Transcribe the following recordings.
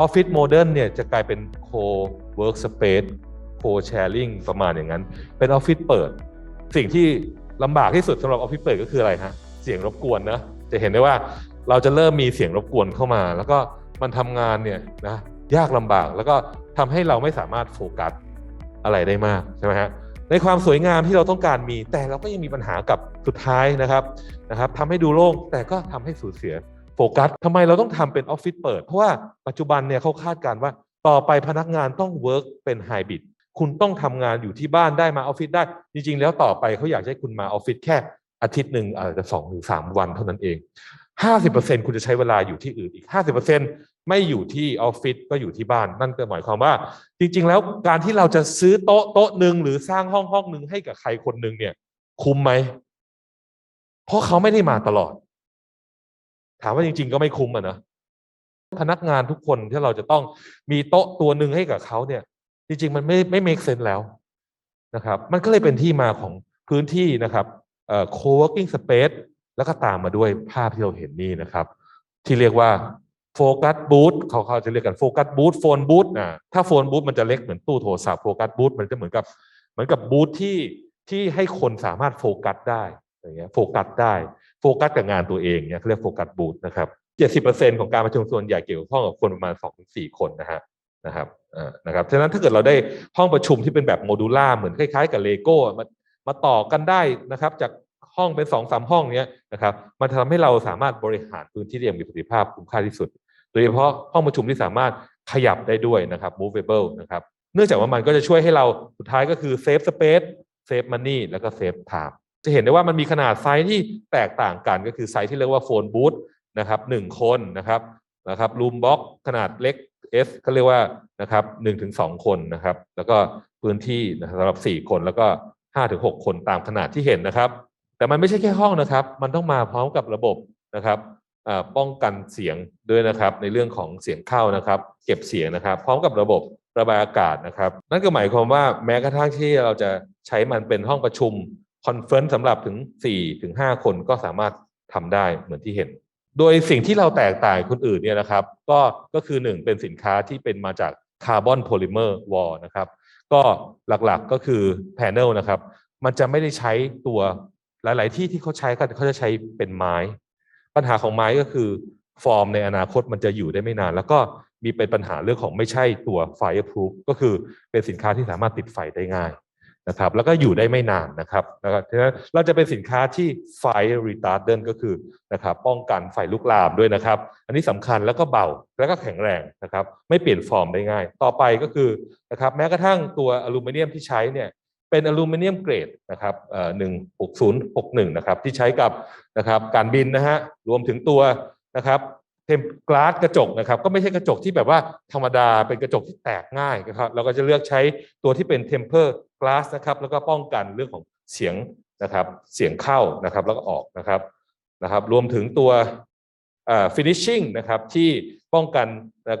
ออฟฟิศโมเดิร์นเนี่ยจะกลายเป็น co-work space co-sharing ประมาณอย่างนั้น เป็นออฟฟิศเปิด สิ่งที่ลำบากที่สุดสำหรับออฟฟิศเปิดก็คืออะไรฮะเสียงรบกวนนะจะเห็นได้ว่าเราจะเริ่มมีเสียงรบกวนเข้ามา แล้วก็มันทำงานเนี่ยนะยากลำบากแล้วก็ทำให้เราไม่สามารถโฟกัสอะไรได้มากใช่ไหมฮะในความสวยงามที่เราต้องการมี แต่เราก็ยังมีปัญหากับสุดท้ายนะครับนะครับทำให้ดูโล่งแต่ก็ทำให้สูญเสีย โฟกัสทำไมเราต้องทำเป็นออฟฟิศเปิด เพราะว่าปัจจุบันเนี่ยเขาคาดการณ์ว่า ต่อไปพนักงานต้องเวิร์กเป็นไฮบริดคุณต้องทำงานอยู่ที่บ้านได้มาออฟฟิศได้ จริง ๆ แล้วต่อไปเขาอยากให้คุณมาออฟฟิศแค่อาทิตย์หนึ่งอาจจะสองหรือสามวันเท่านั้นเอง50%คุณจะใช้เวลาอยู่ที่อื่นอีก50%ไม่อยู่ที่ออฟฟิศก็อยู่ที่บ้าน นั่นก็หมายความว่า จริง ๆ แล้วการที่เราจะซื้อโต๊ะโต๊ะหนึ่งหรือสร้างห้องห้องหนึ่งให้กับใครคนหนึ่งเนี่ย คุ้มไหมเพราะเขาไม่ได้มาตลอด ถามว่าจริง ๆ ก็ไม่คุ้มอะนะพนักงานทุกคนที่เราจะต้องมีโต๊ะตัวหนึ่งให้กับเขาเนี่ย จริง ๆ มันไม่ไม่ make sense แล้วนะครับ มันก็เลยเป็นที่มาของพื้นที่นะครับเอ่อ co-working space แล้วก็ตามมาด้วยภาพที่เราเห็นนี่นะครับ ที่เรียกว่าโฟกัสบูธเขาเขาจะเรียกกันโฟกัสบูธโฟนบูธอ่าถ้าโฟนบูธมันจะเล็กเหมือนตู้โทรศัพท์โฟกัสบูธมันจะเหมือนกับ เหมือนกับบูธที่ที่ให้คนสามารถโฟกัสได้อย่างเงี้ยโฟกัสได้ โฟกัสกับงานตัวเองเนี่ยเขาเรียกโฟกัสบูธนะครับเจ็ดสิบเปอร์เซ็นของการประชุมส่วนใหญ่เกี่ยวข้องกับคนประมาณสองถึงสี่คนนะฮะนะครับอ่านะครับฉะนั้นถ้าเกิดเราได้ห้องประชุมที่เป็นแบบโมดูล่าเหมือนคล้ายๆ กับเลโก้มามาต่อกันได้นะครับจากห้องเป็นสองสามห้องเนี้ยนะครับมันทำให้เราสามารถบริหารพื้นที่ได้อย่างมีประสิทธิภาพคุ้มค่าที่สุด โดยเฉพาะห้องประชุมที่สามารถขยับได้ด้วยนะครับ movable นะครับเนื่องจากว่ามันก็จะช่วยให้เราสุดท้ายก็คือ save space save money แล้วก็ save time จะเห็นได้ว่ามันมีขนาดไซส์ที่แตกต่างกันก็คือไซส์ที่เรียกว่าโฟนบูธนะครับหนึ่งคนนะครับนะครับรูมบ็อกขนาดเล็ก S ก็เรียกว่านะครับหนึ่งถึงสองคนนะครับ แล้วก็พื้นที่นะครับสำหรับสี่คนแล้วก็ห้าถึงหกคนตามขนาดที่เห็นนะครับ แต่มันไม่ใช่แค่ห้องนะครับ มันต้องมาพร้อมกับระบบนะครับป้องกันเสียงด้วยนะครับ ในเรื่องของเสียงเข้านะครับ เก็บเสียงนะครับ พร้อมกับระบบระบายอากาศนะครับ นั่นก็หมายความว่าแม้กระทั่งที่เราจะใช้มันเป็นห้องประชุม คอนเฟอเรนสำหรับถึง4ถึง5คนก็สามารถทำได้เหมือนที่เห็น โดยสิ่งที่เราแตกต่างคนอื่นเนี่ยนะครับ ก็ก็คือหนึ่งเป็นสินค้าที่เป็นมาจากคาร์บอนโพลิเมอร์วอลนะครับ ก็หลักๆก็คือแผงนะครับ มันจะไม่ได้ใช้ตัวหลาย ๆ ที่ที่เขาใช้กันเขาจะใช้เป็นไม้ ปัญหาของไม้ก็คือฟอร์มในอนาคตมันจะอยู่ได้ไม่นาน แล้วก็มีเป็นปัญหาเรื่องของไม่ใช่ตัว fireproof ก็คือเป็นสินค้าที่สามารถติดไฟได้ง่าย นะครับ แล้วก็อยู่ได้ไม่นานนะครับนะครับฉะนั้นเราจะเป็นสินค้าที่ fire retardant ก็คือนะครับ ป้องกันไฟลุกลามด้วยนะครับ อันนี้สำคัญแล้วก็เบาแล้วก็แข็งแรงนะครับ ไม่เปลี่ยนฟอร์มได้ง่าย ต่อไปก็คือนะครับแม้กระทั่งตัวอลูมิเนียมที่ใช้เนี่ยเป็นอลูมิเนียมเกรดนะครับหนึ่งหกศูนย์หกหนึ่งนะครับที่ใช้กับนะครับการบินนะฮะรวมถึงตัวนะครับ ทมกลาสกระจกนะครับก็ไม่ใช่กระจกที่แบบว่าธรรมดาเป็นกระจกที่แตกง่ายนะครับเราก็จะเลือกใช้ตัวที่เป็นเทมเพอร์กลาสนะครับแล้วก็ป้องกันเรื่องของเสียงนะครับเสียงเข้านะครับแล้วก็ออกนะครับนะครับ รวมถึงตัวอ่า finishing นะครับที่ป้องกัน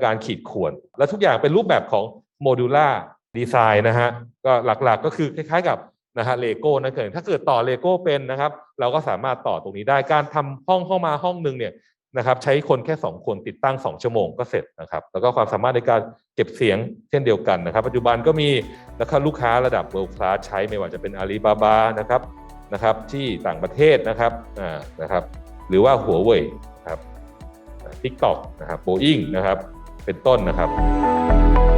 การขีดข่วน และทุกอย่างเป็นรูปแบบของโมดูล่าดีไซน์นะฮะก็หลักๆก็คือคล้ายๆกับนะฮะเลโก้นั่นเองถ้าเกิดต่อเลโก้เป็นนะครับ เราก็สามารถต่อตรงนี้ได้การทำห้องห้องมาห้องหนึ่งเนี่ย นะครับใช้คนแค่ 2 คนติดตั้ง 2 ชั่วโมงก็เสร็จนะครับแล้วก็ความสามารถในการเก็บเสียงเช่นเดียวกันนะครับ ปัจจุบันก็มีนะครับลูกค้าระดับ world class ใช้ไม่ว่าจะเป็น Alibaba นะครับนะครับที่ต่างประเทศนะครับอ่านะครับหรือว่าหัวเว่ยนะครับทิกตอกนะครับโบอิงนะครับเป็นต้นนะครับ